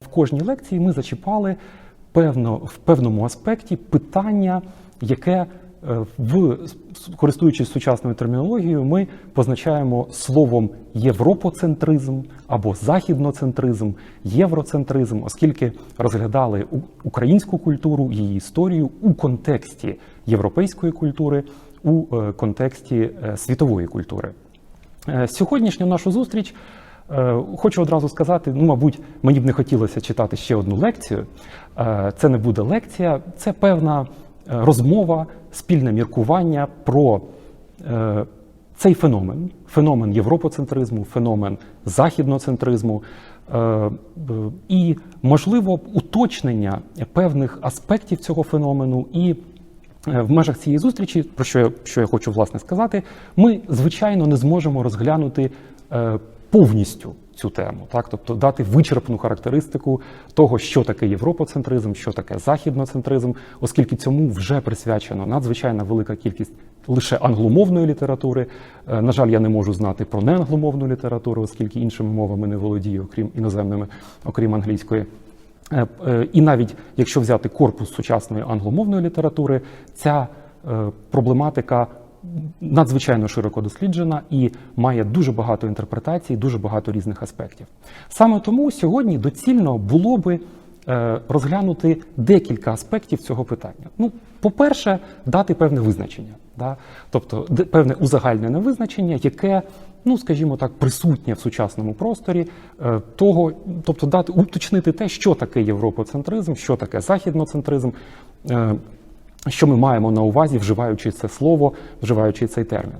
В кожній лекції ми зачіпали певно, в певному аспекті питання, яке в користуючись сучасною термінологією, ми позначаємо словом європоцентризм або західноцентризм, євроцентризм, оскільки розглядали українську культуру, її історію у контексті європейської культури, у е, контексті е, світової культури. Е, Сьогоднішню нашу зустріч е, хочу одразу сказати: ну, мабуть, мені б не хотілося читати ще одну лекцію. Е, Це не буде лекція, це певна е, розмова, спільне міркування про е, цей феномен, феномен європоцентризму, феномен західноцентризму. е, І, можливо, уточнення певних аспектів цього феномену і Е, В межах цієї зустрічі, про що я, що я хочу власне сказати, ми звичайно не зможемо розглянути е, повністю цю тему, так тобто дати вичерпну характеристику того, що таке європоцентризм, що таке західноцентризм, оскільки цьому вже присвячено надзвичайно велика кількість лише англомовної літератури. Е, На жаль, я не можу знати про неангломовну літературу, оскільки іншими мовами не володію, окрім іноземними, окрім англійської. Е, е, І навіть якщо взяти корпус сучасної англомовної літератури, ця проблематика надзвичайно широко досліджена і має дуже багато інтерпретацій, дуже багато різних аспектів. Саме тому сьогодні доцільно було би е, розглянути декілька аспектів цього питання. Ну, по-перше, дати певне визначення, да? тобто певне узагальнене визначення, яке, ну скажімо так, присутнє в сучасному просторі е, того, тобто дати уточнити те, що таке європоцентризм, що таке західноцентризм. Е, що ми маємо на увазі, вживаючи це слово, вживаючи цей термін.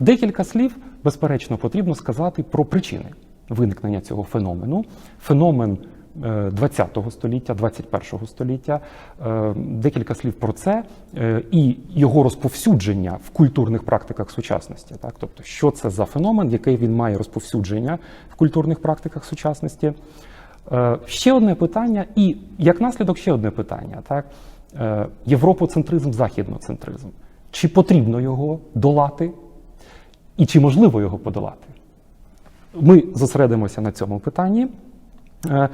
Декілька слів, безперечно, потрібно сказати про причини виникнення цього феномену. Феномен е, 20-го століття, 21-го століття. Е, Декілька слів про це е, і його розповсюдження в культурних практиках сучасності. Так? Тобто, що це за феномен, який він має розповсюдження в культурних практиках сучасності. Е, Ще одне питання, і як наслідок ще одне питання: так? Е, Європоцентризм, західноцентризм. Чи потрібно його долати, і чи можливо його подолати? Ми зосередимося на цьому питанні. Е,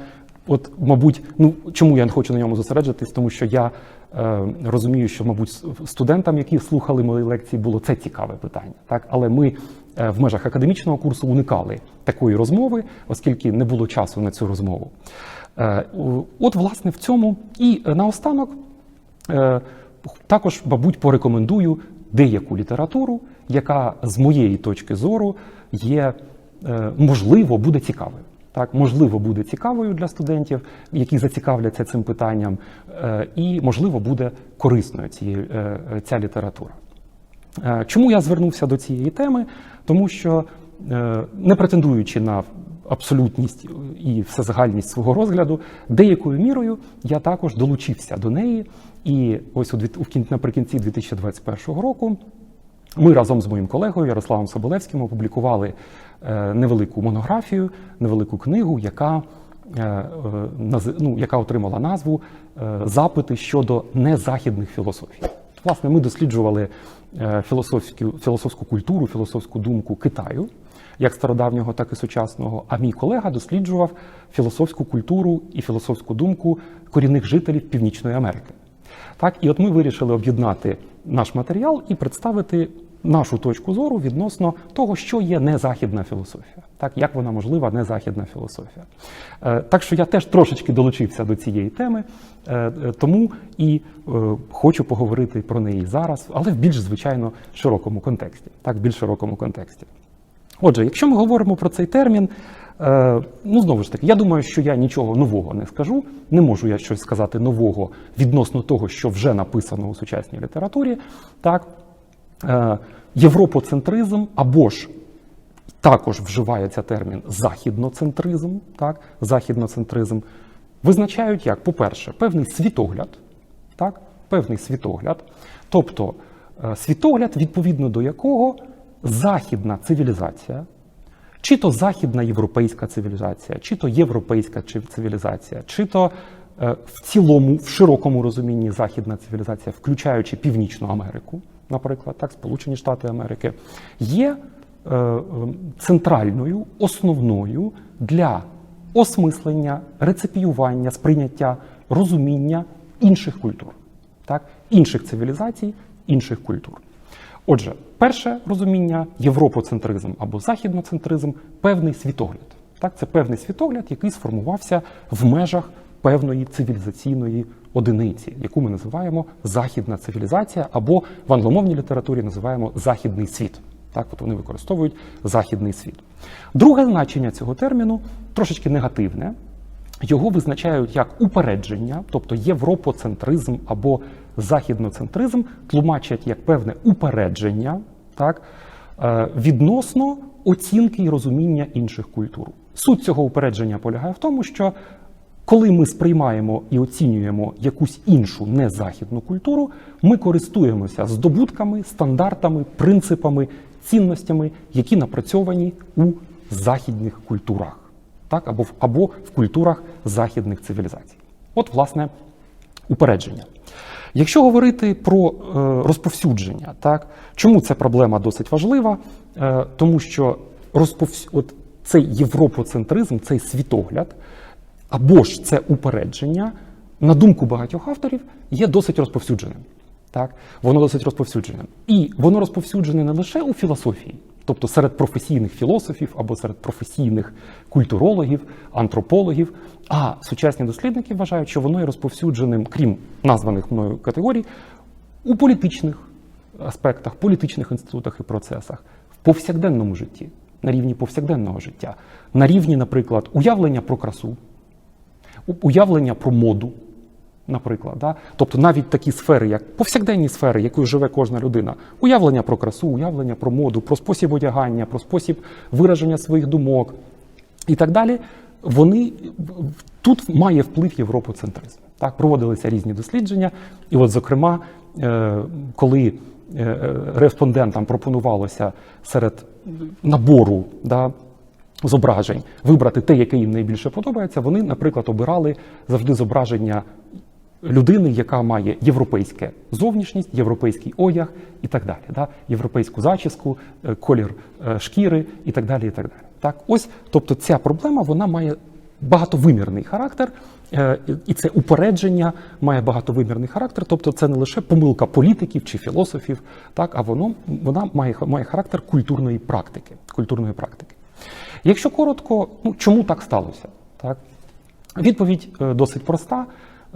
От, мабуть, ну чому я не хочу на ньому зосереджуватись, тому що я е, розумію, що, мабуть, студентам, які слухали мої лекції, було це цікаве питання. Так? Але ми е, в межах академічного курсу уникали такої розмови, оскільки не було часу на цю розмову. Е, от, власне, в цьому і е, наостанок також, мабуть, порекомендую деяку літературу, яка з моєї точки зору є, е, можливо, буде цікавою. Так, можливо, буде цікавою для студентів, які зацікавляться цим питанням, е, і можливо буде корисною е, е, ця література. Е, Чому я звернувся до цієї теми? Тому що, е, не претендуючи на абсолютність і всезагальність свого розгляду, деякою мірою я також долучився до неї. І ось у наприкінці 2021 року ми разом з моїм колегою Ярославом Соболевським опублікували е, невелику монографію, невелику книгу, яка, е, е, ну, яка отримала назву Запити щодо незахідних філософій. Власне, ми досліджували філософську, філософську культуру, філософську думку Китаю, як стародавнього, так і сучасного. А мій колега досліджував філософську культуру і філософську думку корінних жителів Північної Америки. Так, і от ми вирішили об'єднати наш матеріал і представити нашу точку зору відносно того, що є незахідна філософія, так як вона можлива, незахідна філософія. Е, так що я теж трошечки долучився до цієї теми, е, е, тому і хочу поговорити про неї зараз, але в більш звичайно широкому контексті. Так, в більш широкому контексті. Отже, якщо ми говоримо про цей термін, е, ну знову ж таки, я думаю, що я нічого нового не скажу. Не можу я щось сказати нового відносно того, що вже написано у сучасній літературі. Так, е, європоцентризм або ж також вживається термін західноцентризм, так, західноцентризм, визначають як, по-перше, певний світогляд, так, певний світогляд, тобто е, світогляд, відповідно до якого західна цивілізація, чи то західна європейська цивілізація, чи то європейська цивілізація, чи то Е, В цілому, в широкому розумінні західна цивілізація, включаючи Північну Америку, наприклад, так, Сполучені Штати Америки, є е, е, центральною, основною для осмислення, реципіювання, сприйняття, розуміння інших культур, так, інших цивілізацій, інших культур. Отже, перше розуміння європоцентризм або західноцентризм певний світогляд. Так, це певний світогляд, який сформувався в межах певної цивілізаційної одиниці, яку ми називаємо західна цивілізація, або в англомовній літературі називаємо західний світ. Так, от вони використовують західний світ. Друге значення цього терміну трошечки негативне. Його визначають як упередження, тобто європоцентризм або західноцентризм, тлумачать як певне упередження, так, е, відносно оцінки і розуміння інших культур. Суть цього упередження полягає в тому, що коли ми сприймаємо і оцінюємо якусь іншу незахідну культуру, ми користуємося здобутками, стандартами, принципами, цінностями, які напрацьовані у західних культурах, так або в, або в культурах західних цивілізацій. От, власне, упередження. Якщо говорити про е, розповсюдження, так чому ця проблема досить важлива? Е, тому що розповс... от цей європоцентризм, цей світогляд, або ж це упередження, на думку багатьох авторів, є досить розповсюдженим. Так, воно досить розповсюдженим. І воно розповсюджене не лише у філософії, тобто серед професійних філософів або серед професійних культурологів, антропологів. А сучасні дослідники вважають, що воно є розповсюдженим, крім названих мною категорій, у політичних аспектах, політичних інститутах і процесах, в повсякденному житті, на рівні повсякденного життя, на рівні, наприклад, уявлення про красу, уявлення про моду. Наприклад, да? тобто навіть такі сфери, як повсякденні сфери, якою живе кожна людина, уявлення про красу, уявлення про моду, про спосіб одягання, про спосіб вираження своїх думок і так далі, вони тут має вплив європоцентризм. Так, проводилися різні дослідження, і от, зокрема, е, коли е, е, респондентам пропонувалося серед набору да, зображень вибрати те, яке їм найбільше подобається, вони, наприклад, обирали завжди зображення людини, яка має європейське зовнішність, європейський одяг і так далі, да? європейську зачіску, е, колір е, шкіри і так далі. І так далі. Так, ось, тобто, ця проблема вона має багатовимірний характер, е, і це упередження має багатовимірний характер, тобто це не лише помилка політиків чи філософів, так, а воно вона має, має характер культурної практики. Культурної практики. Якщо коротко, ну чому так сталося? Так? Відповідь досить проста.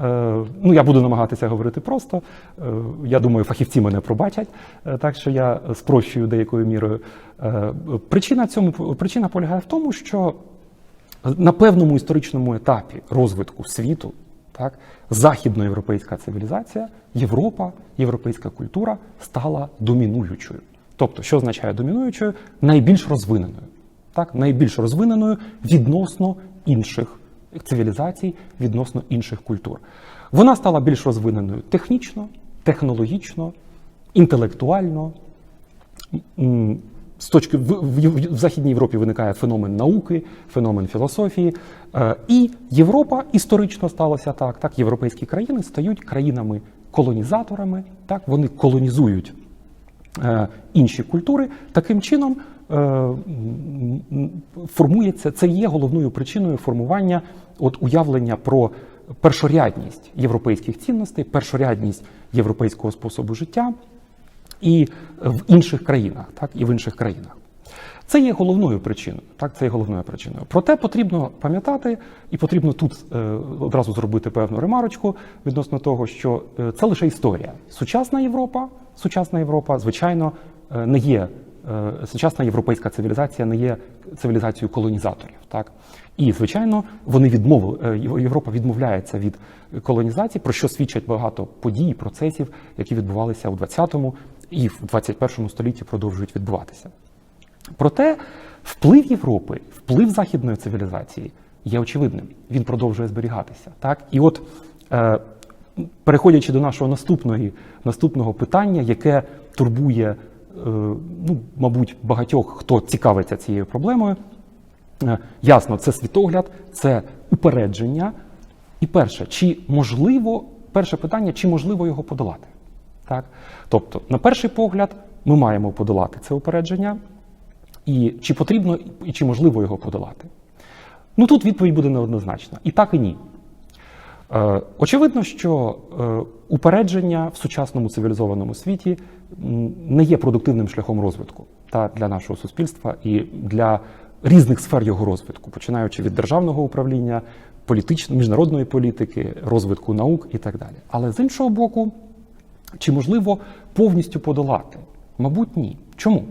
Е, Ну, я буду намагатися говорити просто. Е, Я думаю, фахівці мене пробачать, е, так що я спрощую деякою мірою. Причина цьому причина полягає в тому, що на певному історичному етапі розвитку світу, так, західноєвропейська цивілізація, Європа, європейська культура стала домінуючою. Тобто, що означає домінуючою? Найбільш розвиненою. Так, найбільш розвиненою відносно інших цивілізацій, відносно інших культур. Вона стала більш розвиненою технічно, технологічно, інтелектуально. З точки в, Західній Європі виникає феномен науки, феномен філософії. Е, і Європа історично сталося так. Так, європейські країни стають країнами-колонізаторами, так, вони колонізують е, інші культури. Таким чином е, формується це є головною причиною формування от уявлення про першорядність європейських цінностей, першорядність європейського способу життя і в інших країнах, так і в інших країнах. Це є головною причиною. Так, це є головною причиною. Проте потрібно пам'ятати, і потрібно тут е, одразу зробити певну ремарочку відносно того, що е, це лише історія. Сучасна Європа, сучасна Європа, звичайно, е, не є. Е, Сучасна європейська цивілізація не є цивілізацією колонізаторів, так і звичайно вони відмовили е, Європа відмовляється від колонізації, про що свідчать багато подій, процесів, які відбувалися у 20-му і в 21 столітті продовжують відбуватися. Проте вплив Європи, вплив західної цивілізації є очевидним. Він продовжує зберігатися. Так? І от, е, переходячи до нашого наступної, наступного питання, яке турбує, ну, мабуть, багатьох, хто цікавиться цією проблемою, е, ясно, це світогляд, це упередження І перше, чи можливо, перше питання, чи можливо його подолати? Так? Тобто, на перший погляд, ми маємо подолати це упередження, і чи потрібно і чи можливо його подолати? Ну тут відповідь буде неоднозначна. І так, і ні. Е, Очевидно, що е, упередження в сучасному цивілізованому світі не є продуктивним шляхом розвитку та для нашого суспільства і для різних сфер його розвитку, починаючи від державного управління, політичної міжнародної політики, розвитку наук і так далі. Але з іншого боку, чи можливо повністю подолати? Мабуть, ні. Чому?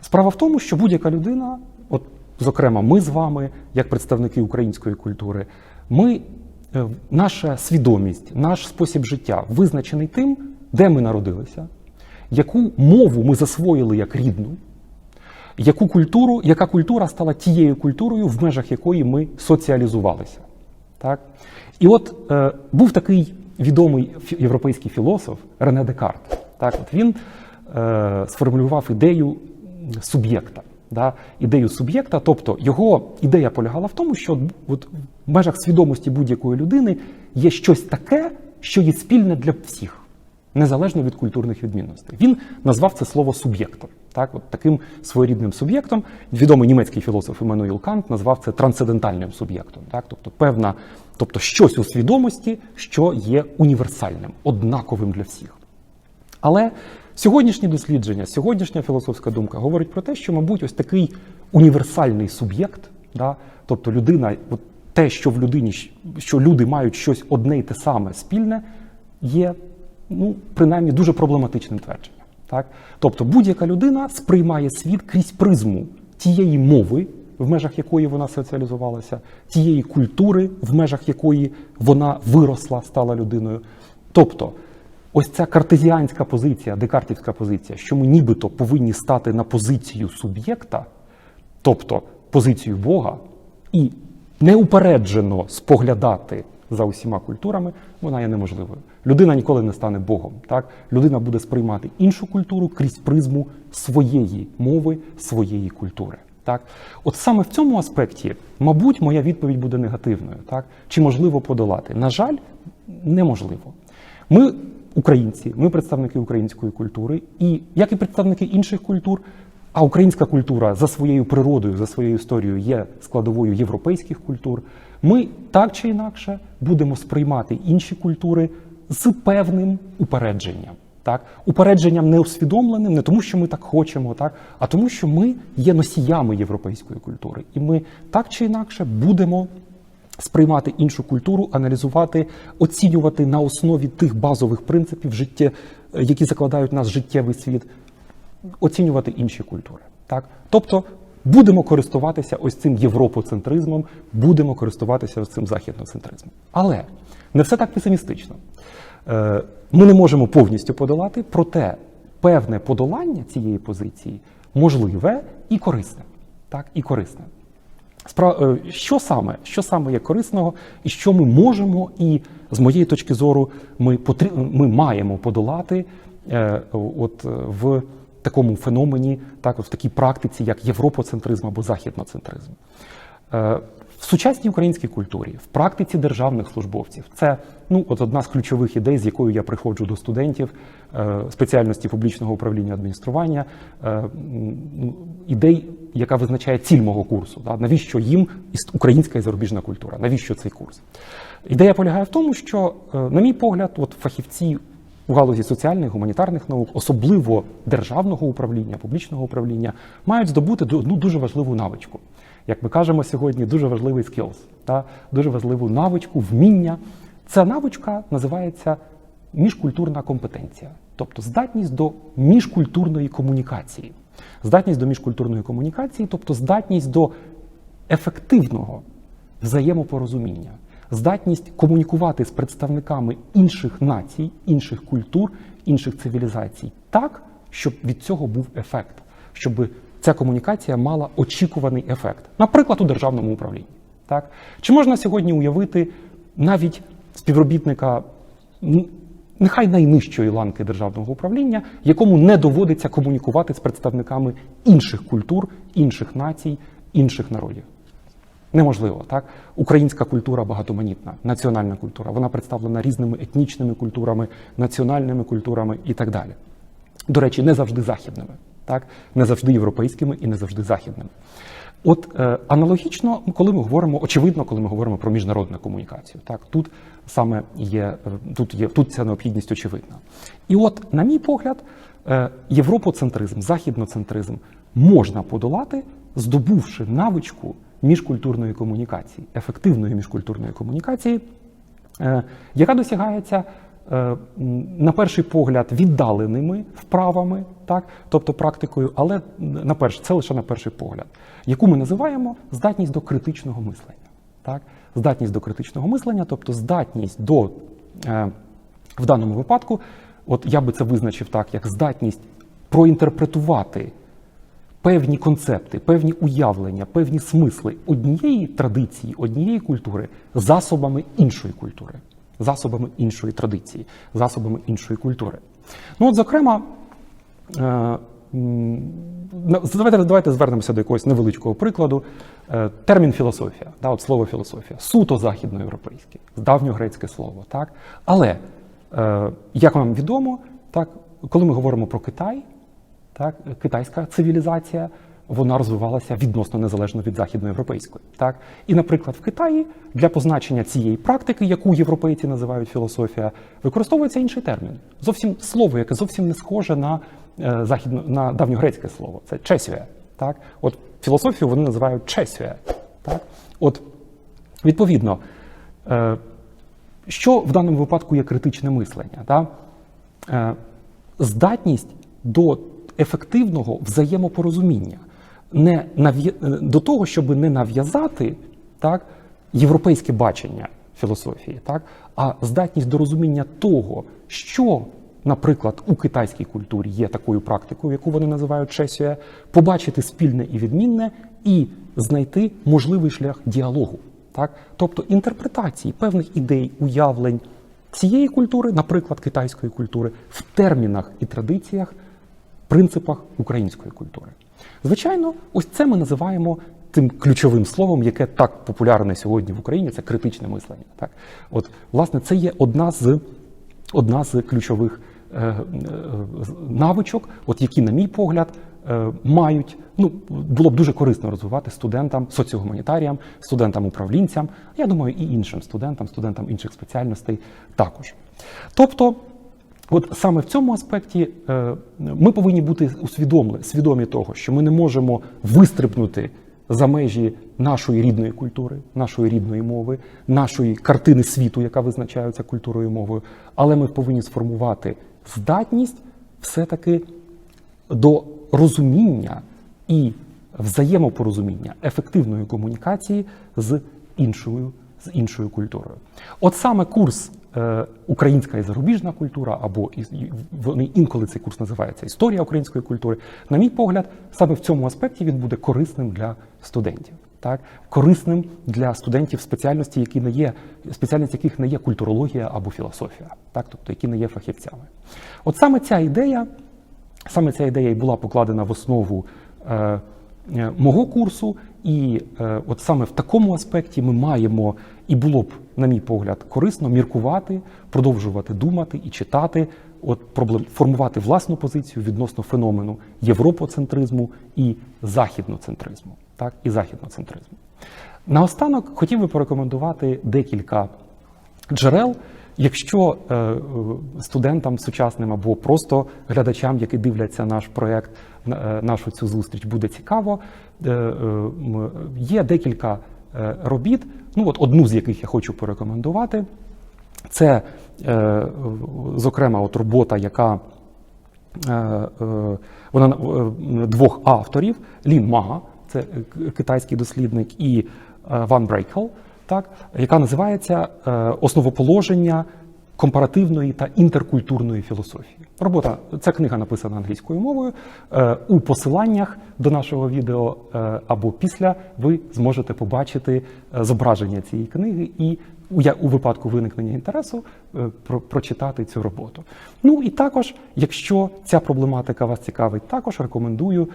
Справа в тому, що будь-яка людина, от зокрема, ми з вами, як представники української культури, ми, е, наша свідомість, наш спосіб життя визначений тим, де ми народилися, яку мову ми засвоїли як рідну, яку культуру, яка культура стала тією культурою, в межах якої ми соціалізувалися. Так? І от е, був такий відомий європейський філософ Рене Декарт. Так? От він е, сформулював ідею суб'єкта. Да? Ідею суб'єкта, тобто його ідея полягала в тому, що от, в межах свідомості будь-якої людини є щось таке, що є спільне для всіх незалежно від культурних відмінностей. Він назвав це слово суб'єктом. Так, от таким своєрідним суб'єктом відомий німецький філософ Іммануїл Кант назвав це трансцендентальним суб'єктом. Так, тобто певна, тобто щось у свідомості, що є універсальним, однаковим для всіх. Але сьогоднішні дослідження, сьогоднішня філософська думка говорить про те, що, мабуть, ось такий універсальний суб'єкт, да, тобто людина, от те, що в людині, що люди мають щось одне й те саме спільне, є ну, принаймні дуже проблематичним твердженням. Так? Тобто будь-яка людина сприймає світ крізь призму тієї мови, в межах якої вона соціалізувалася, тієї культури, в межах якої вона виросла, стала людиною. Тобто, ось ця картезіанська позиція, декартівська позиція, що ми нібито повинні стати на позицію суб'єкта, тобто позицію Бога, і неупереджено споглядати за усіма культурами, вона є неможливою. Людина ніколи не стане Богом. Так? Людина буде сприймати іншу культуру крізь призму своєї мови, своєї культури. Так? От саме в цьому аспекті, мабуть, моя відповідь буде негативною. Так? Чи можливо подолати? На жаль, неможливо. Ми, українці, ми представники української культури, і як і представники інших культур, а українська культура за своєю природою, за своєю історією є складовою європейських культур. Ми так чи інакше будемо сприймати інші культури з певним упередженням. Так? Упередженням не усвідомленим, не тому, що ми так хочемо, так? а тому, що ми є носіями європейської культури. І ми так чи інакше будемо сприймати іншу культуру, аналізувати, оцінювати на основі тих базових принципів життя, які закладають наш життєвий світ, оцінювати інші культури. Так? Тобто будемо користуватися ось цим європоцентризмом, будемо користуватися ось цим західноцентризмом. Але не все так песимістично. Е, Ми не можемо повністю подолати, проте певне подолання цієї позиції можливе і корисне. Так, і корисне. Е, Що саме, що саме є корисного, і що ми можемо, і з моєї точки зору, ми, ми маємо подолати е, от, в такому феномені, так, в такій практиці, як європоцентризм або західноцентризм. Е, В сучасній українській культурі, в практиці державних службовців, це ну, от одна з ключових ідей, з якою я приходжу до студентів е, спеціальності публічного управління адміністрування, е, ідей, яка визначає ціль мого курсу. Да? Навіщо їм українська і зарубіжна культура? Навіщо цей курс? Ідея полягає в тому, що, на мій погляд, от фахівці у галузі соціальних, гуманітарних наук, особливо державного управління, публічного управління, мають здобути одну дуже важливу навичку. Як ми кажемо сьогодні, дуже важливий skills, та дуже важливу навичку, вміння. Ця навичка називається міжкультурна компетенція, тобто здатність до міжкультурної комунікації. Здатність до міжкультурної комунікації, тобто здатність до ефективного взаємопорозуміння, здатність комунікувати з представниками інших націй, інших культур, інших цивілізацій так, щоб від цього був ефект, щоб ця комунікація мала очікуваний ефект, наприклад, у державному управлінні. Так? Чи можна сьогодні уявити навіть співробітника нехай найнижчої ланки державного управління, якому не доводиться комунікувати з представниками інших культур, інших націй, інших народів? Неможливо, так? Українська культура багатоманітна, національна культура. Вона представлена різними етнічними культурами, національними культурами і так далі. До речі, не завжди західними, так? не завжди європейськими і не завжди західними. От е, аналогічно, коли ми говоримо, очевидно, коли ми говоримо про міжнародну комунікацію, так тут саме є е, тут є тут ця необхідність очевидна. І от, на мій погляд, е, європоцентризм, західноцентризм можна подолати, здобувши навичку міжкультурної комунікації, ефективної міжкультурної комунікації, е, яка досягається е, на перший погляд віддаленими вправами, так, тобто практикою, але на перший, це лише на перший погляд, яку ми називаємо здатність до критичного мислення. Так? Здатність до критичного мислення, тобто здатність до, е, в даному випадку, от я би це визначив так, як здатність проінтерпретувати певні концепти, певні уявлення, певні смисли однієї традиції, однієї культури засобами іншої культури, засобами іншої традиції, засобами іншої культури. Ну, от, зокрема, е, давайте, давайте звернемося до якогось невеличкого прикладу. Е, Термін філософія, да, от слово філософія, суто західноєвропейське, давньогрецьке слово. Так? Але, е, як вам відомо, так, коли ми говоримо про Китай, так, китайська цивілізація вона розвивалася відносно незалежно від західноєвропейської. Так? І, наприклад, в Китаї для позначення цієї практики, яку європейці називають філософія, використовується інший термін. Зовсім слово, яке зовсім не схоже на е, західно на давньогрецьке слово. Це чесює. Так? От філософію вони називають чесює. Так? От, відповідно, е, що в даному випадку є критичне мислення? Так? Е, здатність до ефективного взаємопорозуміння, не нав'я- е, до того, щоб не нав'язати так, європейське бачення філософії, так, а здатність до розуміння того, що, наприклад, у китайській культурі є такою практикою, яку вони називають чесія, побачити спільне і відмінне і знайти можливий шлях діалогу. Так? Тобто інтерпретації певних ідей, уявлень цієї культури, наприклад, китайської культури, в термінах і традиціях, принципах української культури. Звичайно, ось це ми називаємо тим ключовим словом, яке так популярне сьогодні в Україні, це критичне мислення. Так? От, власне, це є одна з, одна з ключових е, е, навичок, от які, на мій погляд, е, мають, ну, було б дуже корисно розвивати студентам, соціогуманітаріям, студентам-управлінцям, я думаю, і іншим студентам, студентам інших спеціальностей також. Тобто, От саме в цьому аспекті е, ми повинні бути усвідомлені, свідомі того, що ми не можемо вистрибнути за межі нашої рідної культури, нашої рідної мови, нашої картини світу, яка визначається культурою і мовою, але ми повинні сформувати здатність все-таки до розуміння і взаємопорозуміння ефективної комунікації з іншою, з іншою культурою. От саме курс Українська і зарубіжна культура, або вони інколи цей курс називається Історія української культури. На мій погляд, саме в цьому аспекті він буде корисним для студентів. Так, корисним для студентів спеціальності, які не є спеціальність яких не є культурологія або філософія, так, тобто які не є фахівцями. От саме ця ідея, Саме ця ідея і була покладена в основу е, е, мого курсу, і е, от саме в такому аспекті ми маємо, і було б, на мій погляд, корисно міркувати, продовжувати думати і читати, от проблем, формувати власну позицію відносно феномену європоцентризму і західноцентризму. Так, і західноцентризму. Наостанок хотів би порекомендувати декілька джерел. Якщо е, е, студентам сучасним або просто глядачам, які дивляться наш проект, е, нашу цю зустріч, буде цікаво, є декілька робіт. Ну от одну з яких я хочу порекомендувати. Це, е, зокрема, от робота, яка е, е, вона е, двох авторів: Лін Мага, це китайський дослідник, і е, Ван Брейкл, так, яка називається е, Основоположення компаративної та інтеркультурної філософії. Робота, ця книга написана англійською мовою. Е, У посиланнях до нашого відео е, або після ви зможете побачити е, зображення цієї книги і у, випадку виникнення інтересу прочитати цю роботу. Ну і також, якщо ця проблематика вас цікавить, також рекомендую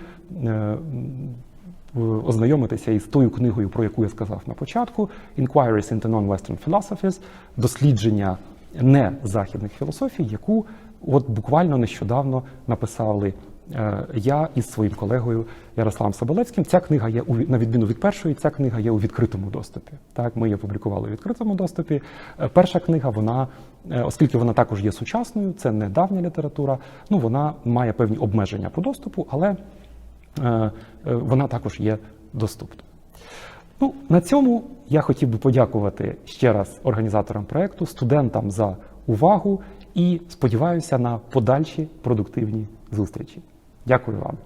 ознайомитися із тою книгою, про яку я сказав на початку: Inquiries into Non-Western Philosophies, дослідження незахідних філософій, яку от буквально нещодавно написали е, я із своїм колегою Ярославом Соболевським. Ця книга є на відміну від першої, ця книга є у відкритому доступі. Так, ми її опублікували у відкритому доступі. Е, Перша книга, вона, е, оскільки вона також є сучасною, це не давня література. Ну вона має певні обмеження по доступу, але вона також є доступною. Ну, на цьому я хотів би подякувати ще раз організаторам проекту, студентам за увагу і сподіваюся на подальші продуктивні зустрічі. Дякую вам.